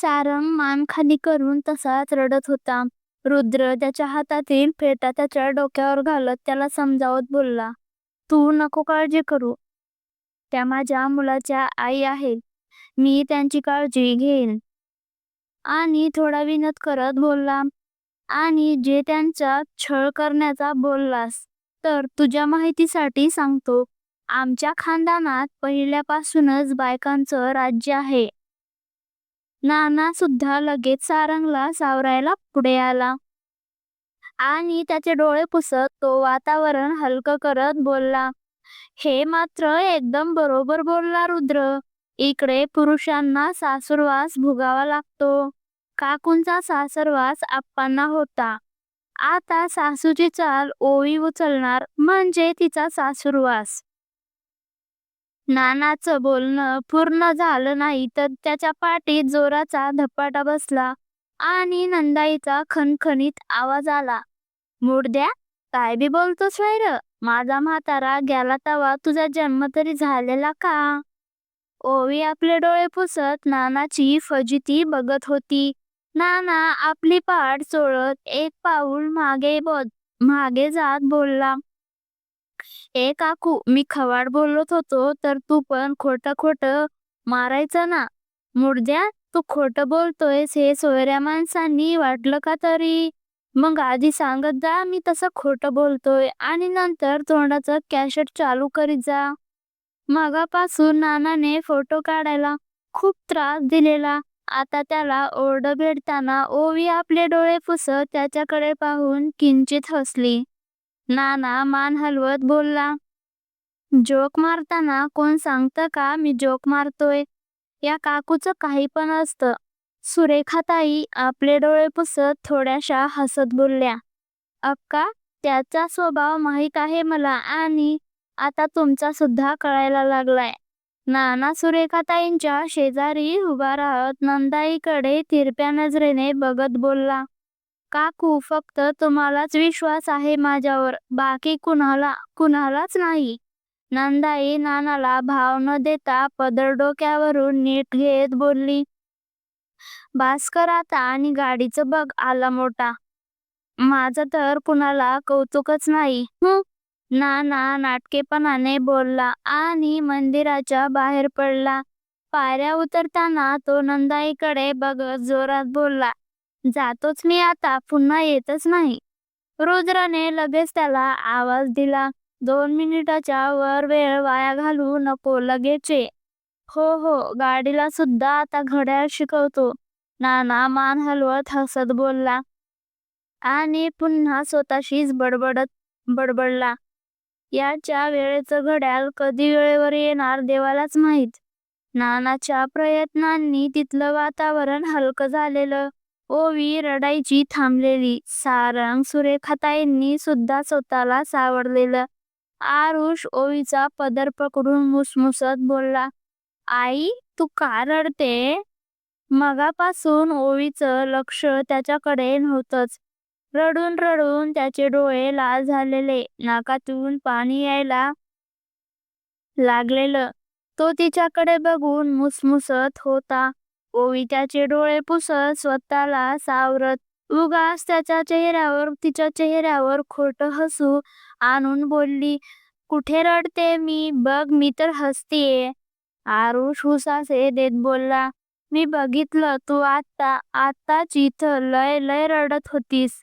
सारंग मान खाली करून तसाच रडत होता. रुद्र त्याच्या हातातील फेटा त्याच्या डोक्यावर घालत त्याला समजावत बोलला, तू नको काळजी करू. त्या माझ्या मुलाच्या आई आहेत. मी त्यांची काळजी घेईन. आणि थोडा विनत करत बोलला, आणि जे त्यांचा छळ करण्याचा बोललास, तर तुझ्या माहितीसाठी सांगतो, आमच्या खानदानात पहिल्यापासूनच बायकांचं राज्य आहे. नाना सुद्धा लगेच सारंगला सावरायला पुढे आला. आणि त्याचे डोळे पुसत तो वातावरण हलकं करत बोलला, हे मात्र एकदम बरोबर बोलला रुद्र. इकडे पुरुषांना सासुरवास भोगावा लागतो. काकूंचा सासरवास आप्पांना होता. आता सासूची चाल ओवी उचलणार म्हणजे तिचा सासुरवास. नानाचं बोलणं पूर्ण झालं नाही तर त्याच्या पाठीत जोराचा धपाटा बसला आणि नंदाईचा खणखणीत आवाज आला, मुडद्या, काय बी बोलतोस वैर माझा म्हातारा गेला तवा तुझा जन्म तरी झालेला का? ओवी आपले डोळे पुसत नानाची फजिती बघत होती. नाना आपली पाठ चोळत एक पाऊल मागे मागे जात बोलला, ए काकू, मी खवाड बोलत होतो तर तू पण खोटं खोटं मारायचं ना. मुर्द्या तू खोटं बोलतोयस हे सोयऱ्या माणसांनी वाटलं का तरी? मग आधी सांगत जा मी तसं खोटं बोलतोय आणि नंतर तोंडाचं कॅशेट चालू करीत जा. मगापासून नानाने फोटो काढायला खूप त्रास दिलेला. आता त्याला ओरड भेटताना ओवी आपले डोळे पुसत त्याच्याकडे पाहून किंचित हसली. नाना मान हलवत बोलला, जोक मारताना कोण सांगतं का मी जोक मारतोय? या काकूचं काही पण असतं. सुरेखाताई आपले डोळे पुसत थोड्याशा हसत बोलल्या, अक्का, त्याचा स्वभाव माहीत आहे मला आणि आता तुमचा सुद्धा कळायला लागलाय. नाना सुरेखाताईंच्या शेजारी उभा राहत नंदाईकडे तिरप्या नजरेने बघत बोलला, काकू, फक्त तुम्हालाच विश्वास आहे माझ्यावर, बाकी कुणाला कुणालाच नाही. नंदाई नानाला भाव न देता पदर डोक्यावरून नीट घेत बोलली, भास्कर आता आणि गाडीचं बघ आला मोठा. माझं तर कुणाला कौतुकच नाही, नाना नाटकेपणाने बोलला आणि मंदिराच्या बाहेर पडला. पायऱ्या उतरताना तो नंदाईकडे बघत जोरात बोलला, जातोच मी आता, पुन्हा येतच नाही. रुद्रने लगेच त्याला आवाज दिला, दोन मिनिटाच्या वर वेळ वाया घालू नको, लगेच हो हो, गाडीला सुद्धा आता घड्याळ शिकवतो. नाना मान हलवत हसत बोलला आणि पुन्हा स्वतःशीच बडबडत बडबडला, याच्या वेळेचं घड्याळ कधी वेळेवर येणार देवालाच माहीत. नानाच्या प्रयत्नांनी तिथलं वातावरण हलकं झालेलं. ओवी रडायची थांबलेली. सारंग सुरेखाताईंनी सुद्धा स्वतःला सावरलेलं. आरुष ओवीचा पदर पकडून मुसमुसत बोलला, आई, तू का रडते मगापासून ओवीचं लक्ष त्याच्याकडे नव्हतंच. रडून रडून त्याचे डोळे लाल झालेले, नाकातून पाणी यायला लागलेलं. तो तिच्याकडे बघून मुसमुसत होता. ओवी त्याचे डोळे पुसत स्वतःला सावरत उगाच त्याच्या चेहऱ्यावर तिच्या चेहऱ्यावर खोट हसू आणून बोलली, कुठे रडते मी? बघ, मी तर हसतेय. आरुष हुसासे देत बोलला, मी बघितलं, तू आत्ता आत्ताच इथं लय लय रडत होतीस.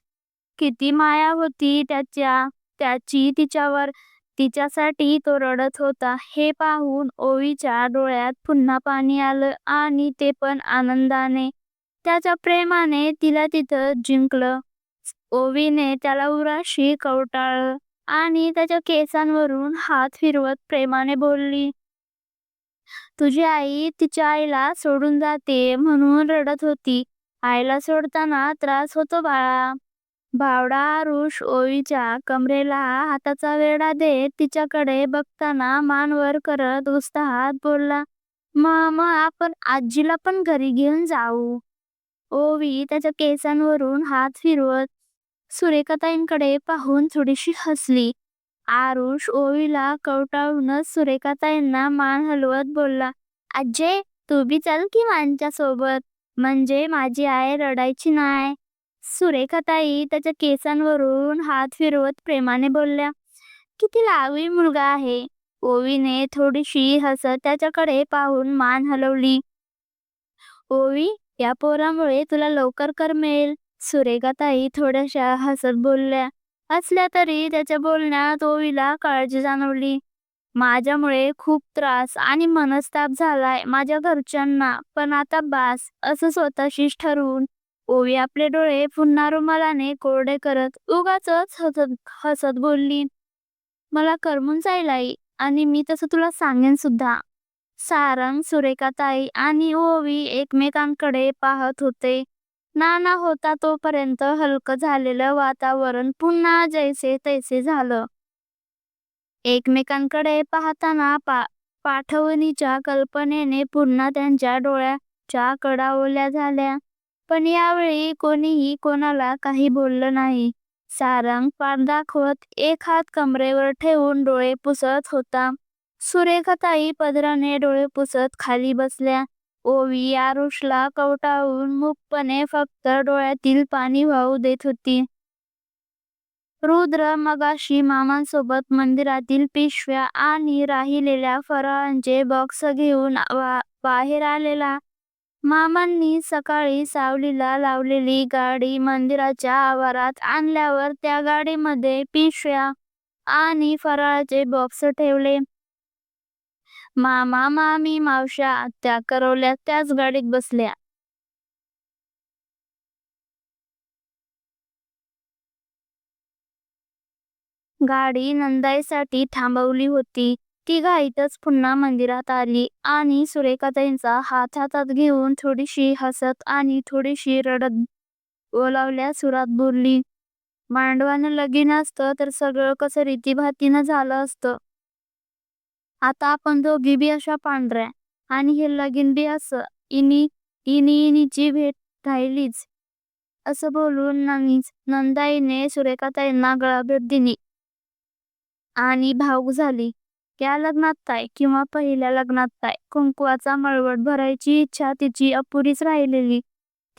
किती माया होती त्याच्या त्याची तिच्यावर. तिच्यासाठी तो रडत होता हे पाहून ओवीच्या डोळ्यात पुन्हा पाणी आलं आणि ते पण आनंदाने. त्याच्या प्रेमाने तिला तिथं जिंकलं. ओवीने त्याला उराशी कवटाळलं आणि त्याच्या केसांवरून हात फिरवत प्रेमाने बोलली, तुझी आई तिच्या आईला सोडून जाते म्हणून रडत होती. आईला सोडताना त्रास होतो बाळा. भावडा आरुष ओवीच्या कमरेला हाताचा वेढा देत तिच्याकडे बघताना मान वर करत उत्साहात बोलला, मग आपण आजीला पण घरी घेऊन जाऊ. ओवी त्याच्या केसांवरून हात फिरवत सुरेखाताईंकडे पाहून थोडीशी हसली. आरुष ओवीला कवटाळूनच सुरेखाताईंना मान हलवत बोलला, आजी तू बी चल की माझ्यासोबत. म्हणजे माझी आई रडायची नाही सुरेखाताई त्याच्या केसांवरून हात फिरवत प्रेमाने बोलल्या किती लावी मुलगा आहे. ओवीने थोडीशी हसत त्याच्याकडे पाहून मान हलवली. ओवी या पोरामुळे तुला लवकर करमेल सुरेखाताई थोड्याशा हसत बोलल्या. असल्या तरी त्याच्या बोलण्यात ओवीला काळजी जाणवली. माझ्यामुळे खूप त्रास आणि मनस्ताप झालाय माझ्या घरच्यांना पण आता बास असं स्वतःशीच ठरवून ओवी आपले डोळे पुन्हा रुमालाने कोरडे करत उगाच हसत हसत बोलली मला करमून जाईल आई आणि मी तसं तुला सांगेन सुद्धा. सारंग सुरेखा ताई आणि ओवी एकमेकांकडे पाहत होते. नाना होता तोपर्यंत हलकं झालेलं वातावरण पुन्हा जैसे तैसे झालं. एकमेकांकडे पाहताना पा पाठवणीच्या कल्पनेने पुन्हा त्यांच्या डोळ्याच्या कडा ओल्या झाल्या. पण यावेळी कोणीही कोणाला काही बोललं नाही. सारंग पाठ दाखवत एक हात कमरेवर ठेवून डोळे पुसत होता. सुरेखाताई पदराने डोळे पुसत खाली बसल्या. ओवी आरुषला कवटाळून मुखपणे फक्त डोळ्यातील पाणी वाहू देत होती. रुद्र मगाशी मामांसोबत मंदिरातील पिशव्या आणि राहिलेल्या फराळांचे बॉक्स घेऊन बाहेर आलेला. मामांनी सकाळी सावलीला लावलेली गाडी मंदिराच्या आवारात आणल्यावर त्या गाडीमध्ये पिशव्या आणि फराळाचे बॉक्स ठेवले. मामा मामी मावश्या आत्या करवल्या त्याच गाडीत बसल्या. गाडी नंदाईसाठी थांबवली होती. ती घाईतच पुन्हा मंदिरात आली आणि सुरेखाताईंचा हात हातात घेऊन थोडीशी हसत आणि थोडीशी रडत बोलावल्या सुरात बोलली मांडवानं लगीन असतं तर सगळं कसं रीतीभातीनं झालं असतं. आता आपण दोघी बी अशा पांढऱ्या आणि हे लगीन बी असं इनी इनी इनीची भेट राहिलीच. असं बोलून नंदीच नंदाईने सुरेखाताईंना गळाभेट दिली आणि भाऊक झाली. या लग्नात काय किंवा पहिल्या लग्नात काय कुंकवाचा मळवट भरायची इच्छा तिची अपुरीच राहिलेली.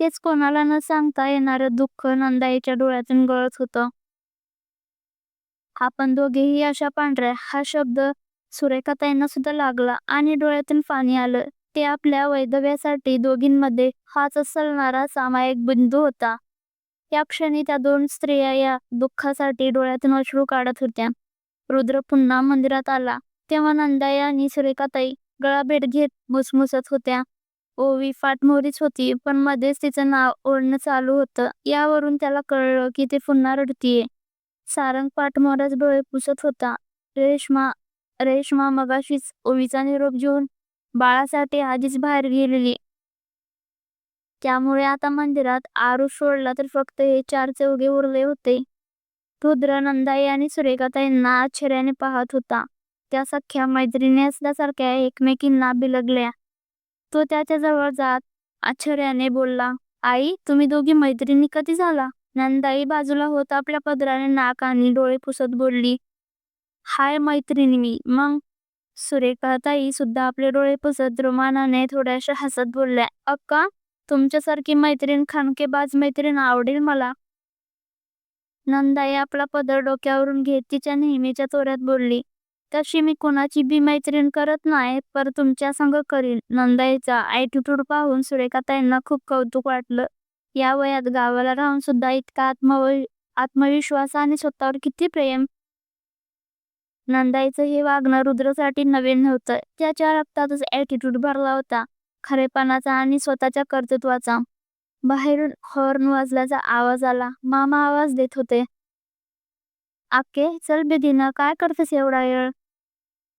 तेच कोणाला न सांगता येणारं दुःख नंदाईच्या डोळ्यातून गळत होतं. आपण दोघेही अशा पांढऱ्या हा शब्द सुरेखाताईंना सुद्धा लागला आणि डोळ्यातून पाणी आलं. ते आपल्या वैधव्यासाठी दोघींमध्ये हाच असलणारा सामायिक बिंदू होता. या क्षणी त्या दोन स्त्रिया या दुःखासाठी डोळ्यातून अश्रू काढत होत्या. रुद्र पुन्हा मंदिरात आला. तेव्हा नंदाई आणि सुरेखाताई गळाभेट घेत मुसमुसत होत्या. ओवी फाटमोरीच होती पण मध्येच तिचं नाव ओढणं चालू होतं. यावरून त्याला कळलं की ते पुन्हा रडतीये. सारंग पाठमोराच डोळे पुसत होता. रेश्मा रेश्मा मगाशीच ओवीचा निरोप घेऊन बाळासाठी आधीच बाहेर गेलेली. त्यामुळे आता मंदिरात आरुष सोडला तर फक्त हे चार चौघे उरले होते. रुद्र नंदाई आणि सुरेखाताईंना आश्चर्याने पाहत होता. त्या सख्या मैत्रिणी असल्यासारख्या एकमेकींना बिलगल्या. तो त्याच्याजवळ जात आश्चर्याने बोलला आई तुम्ही दोघी मैत्रिणी कधी झाला नंदाई बाजूला होत आपल्या पदराने नाक आणि डोळे पुसत बोलली हाय मैत्रिणी मी. मग सुरेखाताई सुद्धा आपले डोळे पुसत रुमानाने थोड्याशा हसत बोलल्या अक्का तुमच्यासारखी मैत्रीण खानकेबाज मैत्रीण आवडेल मला. नंदाई आपला पदर डोक्यावरून घेत तिच्या नेहमीच्या तोऱ्यात बोलली तशी मी कोणाची बी मैत्रीण करत नाही पर तुमच्या संग करीन. नंदाईचा ॲटिट्यूड पाहून सुरेखाताईंना खूप कौतुक वाटलं. या वयात गावाला राहून सुद्धा इतका आत्मव आत्मविश्वास आणि स्वतःवर किती प्रेम. नंदाईचं हे वागणं रुद्रसाठी नवीन नव्हतं. त्याच्या रक्तातच ॲटिट्यूड भरला होता. खरेपणाचा आणि स्वतःच्या कर्तृत्वाचा. बाहेरून हॉर्न वाजल्याचा आवाज आला. मामा आवाज देत होते. आके चल बेदीनं काय करतेस एवढा वेळ?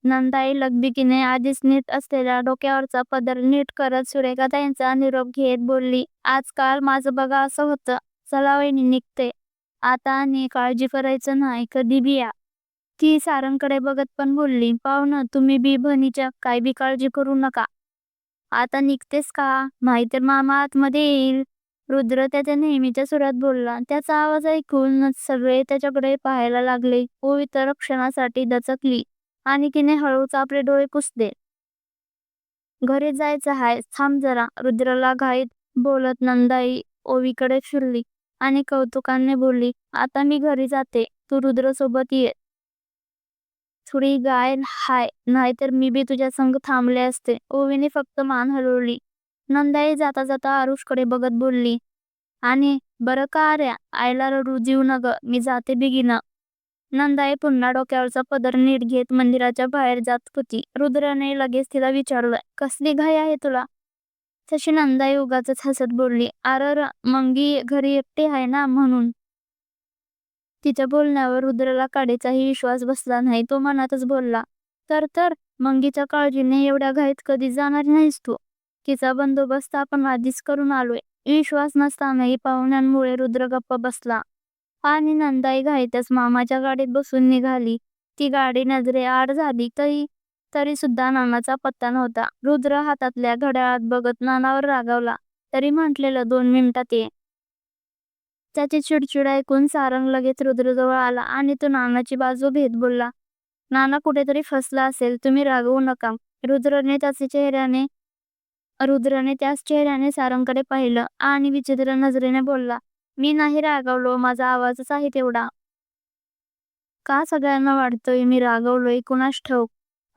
नंदाई लगबिकीने आधीच नीट असलेल्या डोक्यावरचा पदर नीट करत सुरेखाताईंचा निरोप घेत बोलली आजकाल माझं बघा असं होतं. चला वहिनी निघते. आता आणि काळजी करायचं नाही कधी बिया ती सारंगकडे बघत पण बोलली पाहुणं तुम्ही बी बहिणीच्या काय बी काळजी करू नका. आता निघतेस का? नाहीतर मामा आतमध्ये येईल. रुद्र त्याच्या नेहमीच्या सुरात बोलला. त्याचा आवाज ऐकून सगळे त्याच्याकडे पाहायला लागले. ओवी तर क्षणासाठी दचकली. आणि तिने हळूच आपले डोळे पुसले. घरी जायचं हाय. थांब जरा. रुद्रला घाईत बोलत नंदाई ओवीकडे फिरली आणि कौतुकाने बोलली आता मी घरी जाते. तू रुद्र सोबत ये. थोडी गाय हाय. नाहीतर मी बी तुझ्या संग थांबले असते. ओवीने फक्त मान हलवली. नंदाई जाता जाता आरुषकडे बघत बोलली आणि बरं का आर्या आईला रडू जीव नग मी जाते बिगिन. नंदाई पुन्हा डोक्यावरचा पदर नीट घेत मंदिराच्या बाहेर जात होती. रुद्राने लगेच तिला विचारलं कसली घाई आहे तुला? तशी नंदाई उगाच हसत बोलली आर मंगी घरी एकटी आहे ना म्हणून. तिच्या बोलण्यावर रुद्राला काडीचाही विश्वास बसला नाही तो मनातच बोलला तर तर मंगीच्या काळजीने एवढ्या घाईत कधी जाणार नाहीस तू? तिचा बंदोबस्त आपण आधीच करून आलोय. विश्वास नसतानाही पाहुण्यांमुळे रुद्र गप्प बसला. आणि नंदाई घाईतच मामाच्या गाडीत बसून निघाली. ती गाडी नजरे आड झाली तरी तरी सुद्धा नानाचा पत्ता नव्हता. रुद्र हातातल्या घड्याळात बघत नानावर रागावला. तरी म्हटलेलं दोन मिनिटात ये. त्याची चिडचिड ऐकून सारंग लगेच रुद्रजवळ आला आणि तो नानाची बाजू घेत बोलला नाना कुठेतरी फसला असेल तुम्ही रागवू नका. रुद्रने त्याचे चेहऱ्याने रुद्रने त्याच चेहऱ्याने सारंगकडे पाहिलं आणि विचित्र नजरेने बोलला मी नाही रागवलो माझा आवाजच आहे तेवढा. का सगळ्यांना वाटतोय मी रागवलोय कुणास ठेवू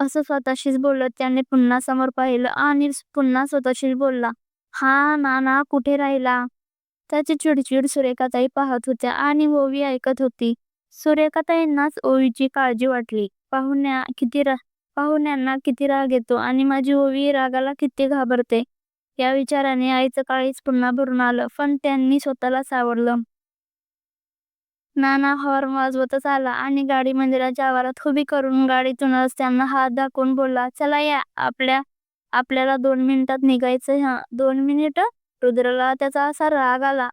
असं स्वतःशीच बोलत त्याने पुन्हा समोर पाहिलं आणि पुन्हा स्वतःशीच बोलला हा नाना कुठे राहिला? त्याची चिडचिड सुरेखाताई पाहत होत्या आणि ओवी ऐकत होती. सुरेखाताईंनाच ओवीची काळजी वाटली. पाहुण्या किती रा पाहुण्यांना किती राग येतो आणि माझी ओवी रागाला किती घाबरते. या विचाराने आईचं काळीच पुन्हा भरून आलं पण त्यांनी स्वतःला सावरलं. नाना हॉर्न वाजवतच आला आणि गाडी मंदिराच्या आवारात उभी करून गाडीतूनच त्यांना हात दाखवून बोलला चला या आपल्या आपल्याला दोन मिनिटात निघायचं हा दोन मिनिट? रुद्रला त्याचा असा राग आला.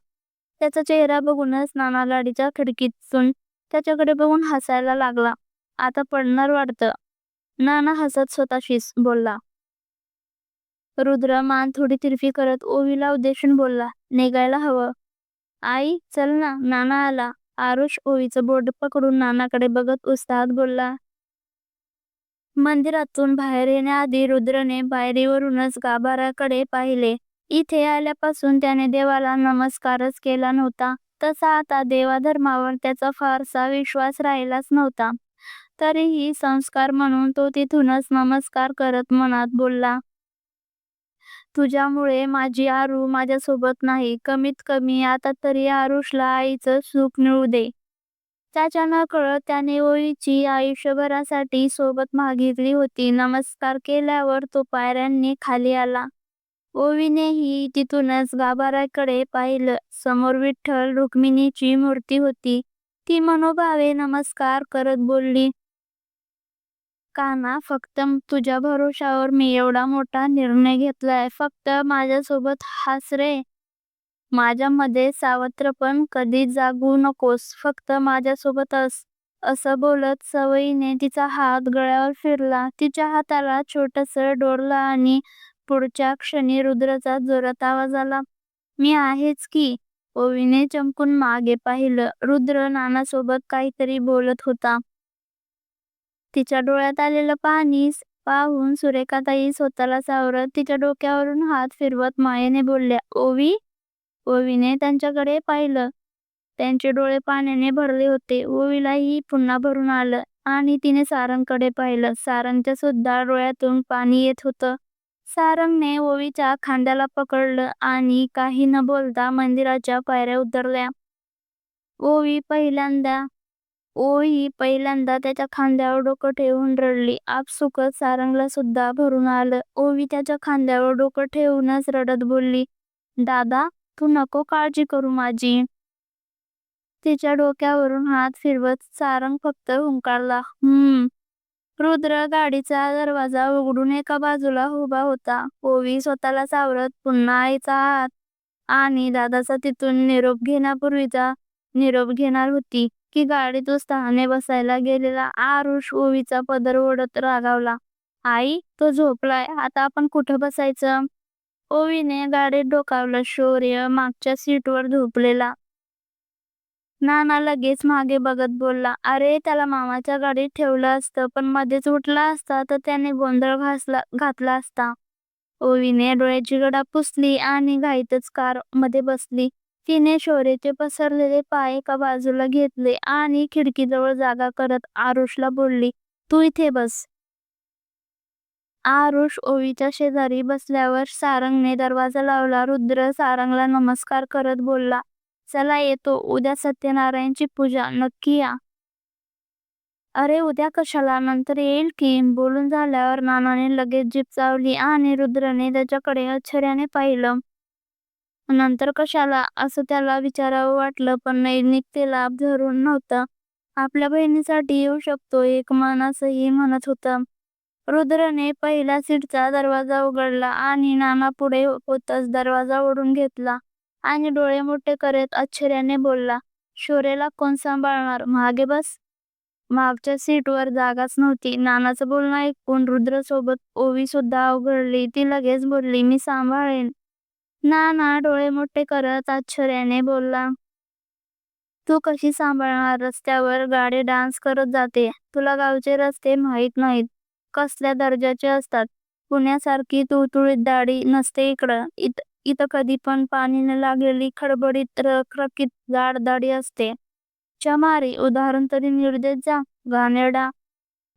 त्याचा चेहरा बघूनच नाना गाडीच्या खिडकीतून त्याच्याकडे बघून हसायला लागला. आता पडणार वाटतं. नाना हसत स्वतःशीच बोलला. रुद्र मान थोडी तिरफी करत ओवीला उद्देशून बोलला निघायला हवं. आई चल ना. नाना आला. आरुष ओवीचं बोर्ड पकडून नानाकडे बघत उत्साहात बोलला. मंदिरातून बाहेर येण्याआधी रुद्रने पायरीवरूनच गाभाऱ्याकडे पाहिले. इथे आल्यापासून त्याने देवाला नमस्कारच केला नव्हता. तसा आता देवाधर्मावर त्याचा फारसा विश्वास राहिलाच नव्हता. तरीही संस्कार म्हणून तो तिथूनच नमस्कार करत मनात बोलला. तुझ्यामुळे माझी आरू माझ्यासोबत नाही. कमीत कमी आता तरी आरुषला आईचं सुख मिळू दे. त्याच्या न कळत त्याने ओळीची आयुष्यभरासाठी सोबत मागितली होती. नमस्कार केल्यावर तो पायऱ्यांनी खाली आला. ओवीनेही तिथूनच गाभाऱ्याकडे पाहिलं. समोर विठ्ठल रुक्मिणीची मूर्ती होती. ती मनोभावे नमस्कार करत बोलली. का ना? फक्त तुझ्या भरोश्यावर मी एवढा मोठा निर्णय घेतलाय. फक्त माझ्यासोबत हास रे. माझ्यामध्ये सावत्रपण कधी जागू नकोस. फक्त माझ्यासोबत अस. असं बोलत सवयीने तिचा हात गळ्यावर फिरला. तिच्या हाताला छोटस डोरलं आणि पुढच्या क्षणी रुद्रचा जोरात आवाज आला मी आहेच की. ओवीने चमकून मागे पाहिलं. रुद्र नानासोबत काहीतरी बोलत होता. तिच्या डोळ्यात आलेलं पाणी पाहून सुरेखाताई स्वतःला सावरत तिच्या डोक्यावरून हात फिरवत मायेने बोलल्या ओवी ओवीने त्यांच्याकडे पाहिलं. त्यांचे डोळे पाण्याने भरले होते. ओवीलाही पुन्हा भरून आलं आणि तिने सारंगकडे पाहिलं. सारंगच्या सुद्धा डोळ्यातून पाणी येत होतं. सारंगने ओवीच्या खांद्याला पकडलं आणि काही न बोलता मंदिराच्या पायऱ्या उतरल्या. ओवी पहिल्यांदा ओवी पहिल्यांदा त्याच्या खांद्यावर डोकं ठेवून रडली. आपसुकच सारंगला सुद्धा भरून आलं. ओवी त्याच्या खांद्यावर डोकं ठेवूनच रडत बोलली दादा तू नको काळजी करू माझी. तिच्या डोक्यावरून हात फिरवत सारंग फक्त हुंकारला हम्म. रुद्र गाडीचा दरवाजा उघडून एका बाजूला उभा होता. ओवी स्वतःला सावरत पुन्हा आईचा हात आणि दादाचा तिथून निरोप घेण्यापूर्वीचा निरोप घेणार होती. की गाडीत उत्साहाने बसायला गेलेला आरुष ओवीचा पदर ओढत रागावला. आई तो झोपलाय. आता आपण कुठं बसायचं? ओवीने गाडीत डोकावलं शौर्य मागच्या सीटवर झोपलेला. नाना लगेच मागे बघत बोलला अरे त्याला मामाच्या गाडीत ठेवलं असतं पण मध्येच उठला असता तर त्याने गोंधळ घासला घातला असता. ओवीने डोळ्याची गडा पुसली आणि घाईतच कारमध्ये बसली. तिने शौर्यचे पसरलेले पाय एका बाजूला घेतले आणि खिडकीजवळ जागा करत आरुषला बोलली तू इथे बस. आरुष ओवीच्या शेजारी बसल्यावर सारंगने दरवाजा लावला. रुद्र सारंगला नमस्कार करत बोलला चला येतो उद्या सत्यनारायणची पूजा नक्की या. अरे उद्या कशाला? नंतर येईल की? बोलून झाल्यावर नानाने लगेच जीप चावली आणि रुद्रने त्याच्याकडे आश्चर्याने पाहिलं. नंतर कशाला असं त्याला विचारावं वाटलं पण नैनिक लाभ धरून नव्हता. आपल्या बहिणीसाठी येऊ शकतो एक मन असंही म्हणत होता. रुद्रने पहिल्या सीटचा दरवाजा उघडला आणि नाना पुढे होताच दरवाजा ओढून घेतला आणि डोळे मोठे करत आश्चर्याने बोलला शोरेला कोण सांभाळणार? मागे बस. मागच्या सीटवर जागाच नव्हती. नानाचं बोलणं ऐकून रुद्र सोबत ओवी सुद्धा अवघडली. ती लगेच बोलली मी सांभाळेन. नाना डोळे मोठे करत आश्चर्याने बोलला. तू कशी सांभाळणार रस्त्यावर गाडी डान्स करत जाते. तुला गावचे रस्ते माहीत नाहीत. कसल्या दर्जाचे असतात? पुण्यासारखी तुळतुळीत दाढी नसते इकडं. इत इथं कधी पण पाणीने लागलेली खडबडीत रखरखीत जाड दाढी असते. चमारी उदाहरण तरी निर्देश जा घाणेरडा